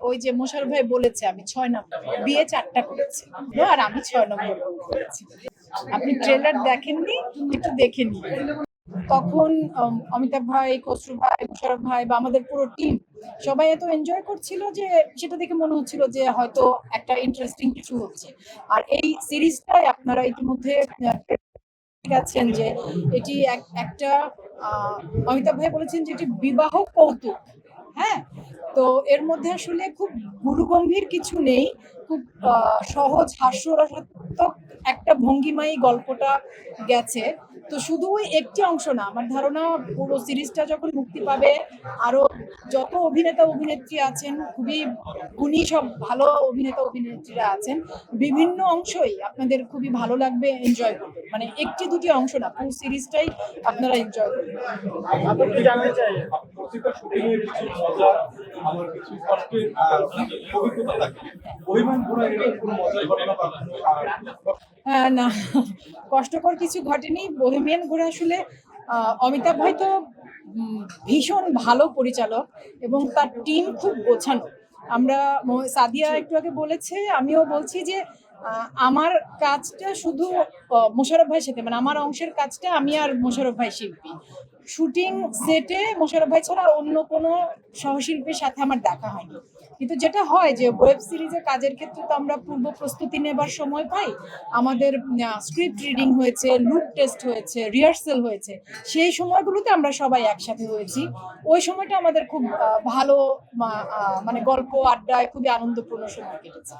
ওই যে মোশার ভাই বলেছে, আমি ছয় নম্বর। বিয়ে চারটা করেছি। আর আমি ছয় নম্বর আপনি ট্রেলার দেখেননি, একটু দেখে তখন অমিতাভ ভাই, খসরু ভাই মুশারফ ভাই বা আমাদের পুরো টিম সবাই এত এনজয় করছিল যে সেটা দেখে মনে হচ্ছিল যে হয়তো একটা ইন্টারেস্টিং কিছু হচ্ছে। আর এই সিরিজটাই আপনারা ইতিমধ্যে গেছেন যে এটি এক- একটা অমিতাভ ভাই বলেছেন যে এটি বিবাহ কৌতুক। হ্যাঁ? তো এর মধ্যে আসলে খুব গুরুগম্ভীর কিছু নেই। খুব সহজ, হাস্যরসাত্মক একটা ভঙ্গিমাই গল্পটা গেছে। তো শুধু ওই একটি অংশ না, আমার ধারণা পুরো সিরিজটা যখন মুক্তি পাবে, আরও যত অভিনেতা, অভিনেত্রী আছেন, খুবই উনি সব ভালো অভিনেতা, অভিনেত্রীরা আছেন, বিভিন্ন অংশই আপনাদের খুবই ভালো লাগবে এনজয় করবেন মানে একটি দুটি অংশ না পুরো সিরিজটাই আপনারা এনজয় করবেন। হ্যাঁ, না কষ্টকর কিছু ঘটেনি বোহেমিয়ান ঘোরা আসলে আহ, অমিতাভ ভাই তো ভীষণ ভালো পরিচালক এবং তার টিম খুব গোছানো। আমরা সাদিয়া একটু আগে বলেছে আমিও বলছি যে আমার কাজটা শুধু মোশারফ ভাইয়ের সাথে মানে আমার অংশের কাজটা আমি আর মোশারফ ভাই শিল্পী। শুটিং সেটে মোশারফ ভাই ছাড়া অন্য কোনো সহশিল্পীর সাথে আমার দেখা হয়নি। কিন্তু যেটা হয় যে ওয়েব সিরিজে কাজের ক্ষেত্রে তো আমরা পূর্ব প্রস্তুতি নেবার সময় পাই। আমাদের স্ক্রিপ্ট রিডিং হয়েছে লুক টেস্ট হয়েছে রিহার্সেল হয়েছে। সেই সময়গুলোতে আমরা সবাই একসাথে হয়েছি। ওই সময়টা আমাদের খুব ভালো মানে গল্প, আড্ডায় খুবই আনন্দপূর্ণ সময় কেটেছে।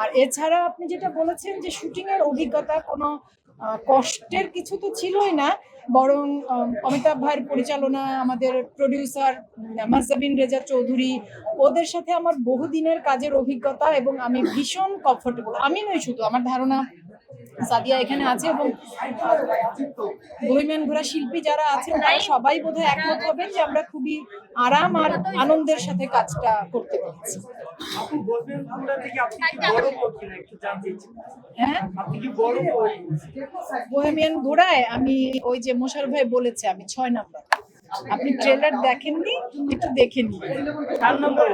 আর এছাড়া আপনি যেটা বলেছেন যে শুটিংয়ের অভিজ্ঞতা কোনো কষ্টের কিছু তো ছিলই না, বরং অমিতাভ ভাইয়ের পরিচালনা, আমাদের প্রডিউসার মাজাবিন রেজা চৌধুরী, ওদের সাথে আমার বহুদিনের কাজের অভিজ্ঞতা এবং আমি ভীষণ কমফোর্টেবল আমি নই শুধু, আমার ধারণা সাদিয়া এখানে আছে এবং বহিম্যান ঘোরা শিল্পী যারা আছেন, তারা সবাই বোধহয় একমত হবেন যে আমরা খুবই আরাম আর আনন্দের সাথে কাজটা করতে পেরেছি। আপনি বলবেন কোনটা থেকে আপনি কি বড় করছেন একটু জানতে ইচ্ছে হ্যাঁ? আপনি কি বড় বোহেমিয়ান ঘোড়ায় আমি ওই যে মোশার ভাই বলেছে আমি ছয় নাম্বার। আপনি ট্রেলার দেখেননি একটু দেখে নিন। চার নম্বর?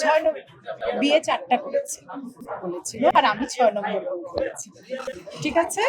ছয় নম্বর। বিয়ে চারটা করেছি। বলেছিল আর আমি ছয় নম্বর করেছি। ঠিক আছে?